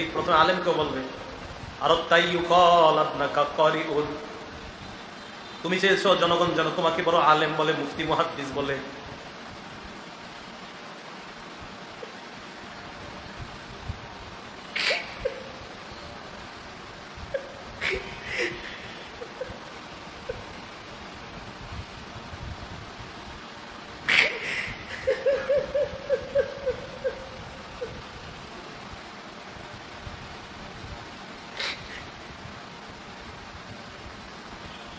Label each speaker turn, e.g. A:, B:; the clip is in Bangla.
A: শহীদ প্রথমে আলেমকেও বলবে আর তাই করি তুমি চেয়েছ জনগণ যেন তোমাকে বড় আলেম বলে, মুফতি, মুহাদ্দিস বলে।